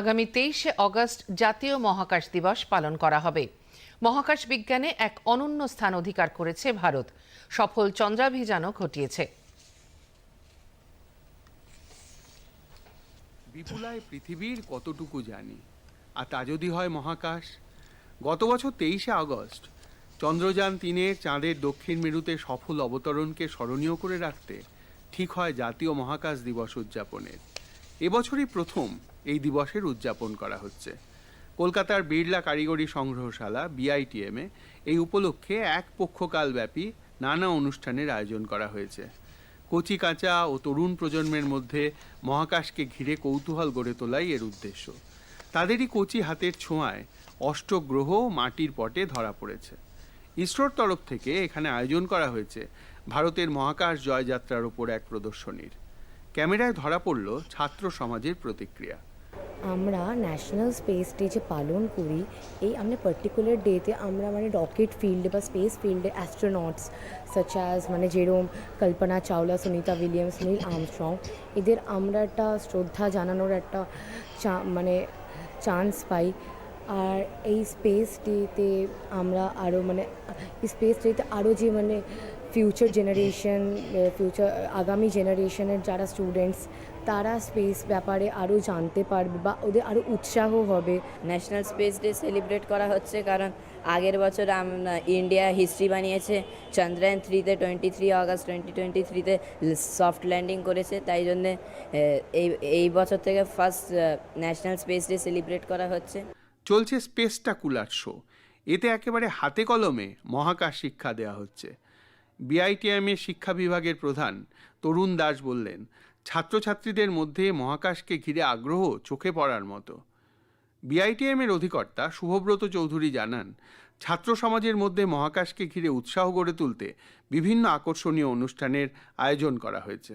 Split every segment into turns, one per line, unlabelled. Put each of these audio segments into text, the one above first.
আগামী তেইশে অগস্ট জাতীয় মহাকাশ দিবস পালন করা হবে। মহাকাশ বিজ্ঞানে এক অনন্য স্থান অধিকার করেছে ভারত। সফল চন্দ্রাভিযানও ঘটিয়েছে।
বিপুলায় পৃথিবীর কতটুকু জানি, আর তা যদি হয় মহাকাশ? গত বছর তেইশে আগস্ট, চন্দ্রযান তিনের চাঁদের দক্ষিণ মেরুতে সফল অবতরণকে স্মরণীয় করে রাখতে ঠিক হয় জাতীয় মহাকাশ দিবস উদযাপনের। এবছরই প্রথম এই দিবসের উদযাপন করা হচ্ছে। কলকাতার বিড়লা কারিগরি সংগ্রহশালা বিআইটিএমে এই উপলক্ষে এক পক্ষকালব্যাপী নানা অনুষ্ঠানের আয়োজন করা হয়েছে। কচি কাঁচা ও তরুণ প্রজন্মের মধ্যে মহাকাশকে ঘিরে কৌতূহল গড়ে তোলাই এর উদ্দেশ্য। তাদেরই কচি হাতের ছোঁয়ায় অষ্টগ্রহ মাটির পটে ধরা পড়েছে। ইসরোর তরফ থেকে এখানে আয়োজন করা হয়েছে ভারতের মহাকাশ জয়যাত্রার ওপর এক প্রদর্শনীর। ক্যামেরায় ধরা পড়ল ছাত্র সমাজের প্রতিক্রিয়া।
আমরা ন্যাশনাল স্পেস ডে যে পালন করি, এই আমরা পার্টিকুলার ডেতে আমরা মানে রকেট ফিল্ডে বা স্পেস ফিল্ডে অ্যাস্ট্রোনটস সাচ অ্যাজ মানে যেরম Kalpana Chawla, Sunita Williams, Neil Armstrong, এদের আমরা একটা শ্রদ্ধা জানানোর একটা চা- মানে চান্স পাই। আর এই স্পেস ডেতে আমরা আরও মানে স্পেস ডেতে আরও যে মানে ফিউচার জেনারেশন ফিউচার আগামী জেনারেশনের যারা স্টুডেন্টস তারা স্পেস ব্যাপারে আরও জানতে পারবে বা ওদের আরও উৎসাহ হবে।
ন্যাশনাল স্পেস ডে সেলিব্রেট করা হচ্ছে কারণ আগের বছর ইন্ডিয়া হিস্ট্রি বানিয়েছে। চন্দ্রায়ন থ্রিতে twenty three August twenty twenty থ্রিতে সফট ল্যান্ডিং করেছে। তাই জন্যে এই এই বছর থেকে first national space day celebrate করা হচ্ছে।
চলছে স্পেসটাকুলার শো এতে একেবারে হাতে কলমে মহাকাশ শিক্ষা দেওয়া হচ্ছে। বিআইটিএমের শিক্ষা বিভাগের প্রধান তরুণ দাস বললেন, ছাত্রছাত্রীদের মধ্যে মহাকাশকে ঘিরে আগ্রহ চোখে পড়ার মতো। বিআইটিএমের অধিকর্তা শুভব্রত চৌধুরী জানান, ছাত্র সমাজের মধ্যে মহাকাশকে ঘিরে উৎসাহ গড়ে তুলতে বিভিন্ন আকর্ষণীয় অনুষ্ঠানের আয়োজন করা হয়েছে।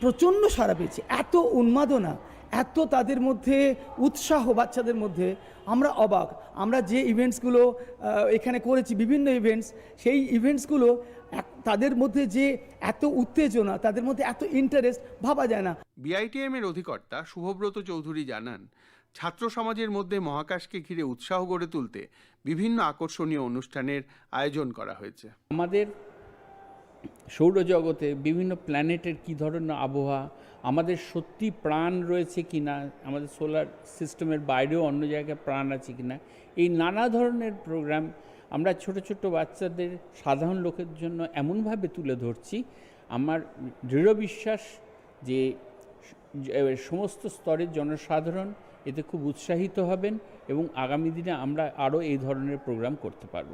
প্রচণ্ড সারা পেয়েছে, এত উন্মাদনা এত তাদের মধ্যে উৎসাহ বাচ্চাদের মধ্যে। আমরা অবাক। আমরা যে ইভেন্টসগুলো এখানে করেছি বিভিন্ন ইভেন্টস সেই ইভেন্টসগুলো এক- তাদের মধ্যে যে এত উত্তেজনা তাদের মধ্যে এত ইন্টারেস্ট ভাবা যায় না।
বিআইটিএমের অধিকর্তা শুভব্রত চৌধুরী জানান ছাত্র সমাজের মধ্যে মহাকাশকে ঘিরে উৎসাহ গড়ে তুলতে বিভিন্ন আকর্ষণীয় অনুষ্ঠানের আয়োজন করা হয়েছে।
আমাদের সৌরজগতে বিভিন্ন প্ল্যানেটের কী ধরনের আবহাওয়া, আমাদের সত্যি প্রাণ রয়েছে কি না, আমাদের সোলার সিস্টেমের বাইরেও অন্য জায়গায় প্রাণ আছে কি না, এই নানা ধরনের প্রোগ্রাম আমরা ছোট ছোট বাচ্চাদের, সাধারণ লোকের জন্য এমনভাবে তুলে ধরছি। আমার দৃঢ় বিশ্বাস যে সমস্ত স্তরের জনসাধারণ এতে খুব উৎসাহিত হবেন এবং আগামী দিনে আমরা আরও এই ধরনের প্রোগ্রাম করতে পারব।